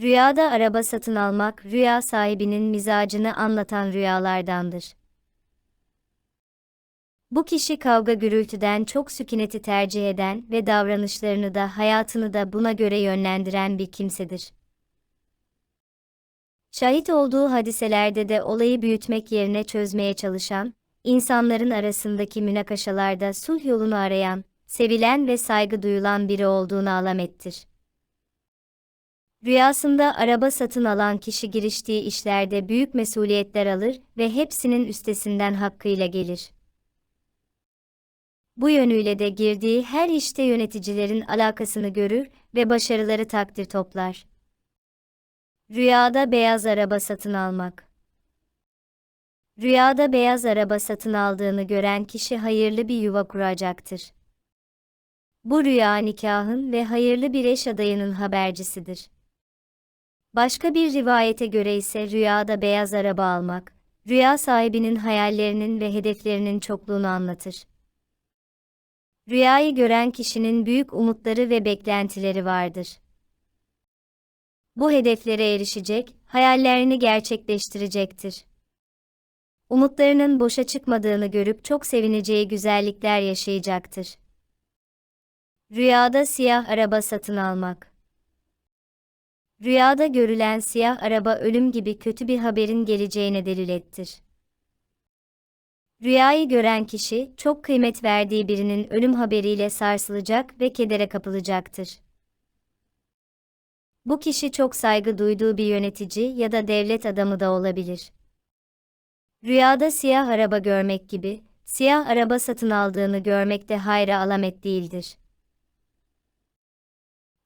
Rüyada araba satın almak, rüya sahibinin mizacını anlatan rüyalardandır. Bu kişi kavga gürültüden çok sükuneti tercih eden ve davranışlarını da hayatını da buna göre yönlendiren bir kimsedir. Şahit olduğu hadiselerde de olayı büyütmek yerine çözmeye çalışan, insanların arasındaki münakaşalarda sulh yolunu arayan, sevilen ve saygı duyulan biri olduğunu alamettir. Rüyasında araba satın alan kişi giriştiği işlerde büyük mesuliyetler alır ve hepsinin üstesinden hakkıyla gelir. Bu yönüyle de girdiği her işte yöneticilerin alakasını görür ve başarıları takdir toplar. Rüyada beyaz araba satın almak. Rüyada beyaz araba satın aldığını gören kişi hayırlı bir yuva kuracaktır. Bu rüya nikahın ve hayırlı bir eş adayının habercisidir. Başka bir rivayete göre ise rüyada beyaz araba almak, rüya sahibinin hayallerinin ve hedeflerinin çokluğunu anlatır. Rüyayı gören kişinin büyük umutları ve beklentileri vardır. Bu hedeflere erişecek, hayallerini gerçekleştirecektir. Umutlarının boşa çıkmadığını görüp çok sevineceği güzellikler yaşayacaktır. Rüyada siyah araba satın almak. Rüyada görülen siyah araba ölüm gibi kötü bir haberin geleceğine delalettir. Rüyayı gören kişi, çok kıymet verdiği birinin ölüm haberiyle sarsılacak ve kedere kapılacaktır. Bu kişi çok saygı duyduğu bir yönetici ya da devlet adamı da olabilir. Rüyada siyah araba görmek gibi, siyah araba satın aldığını görmek de hayra alamet değildir.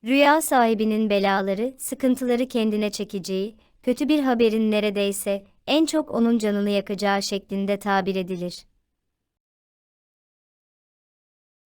Rüya sahibinin belaları, sıkıntıları kendine çekeceği, kötü bir haberin neredeyse en çok onun canını yakacağı şeklinde tabir edilir.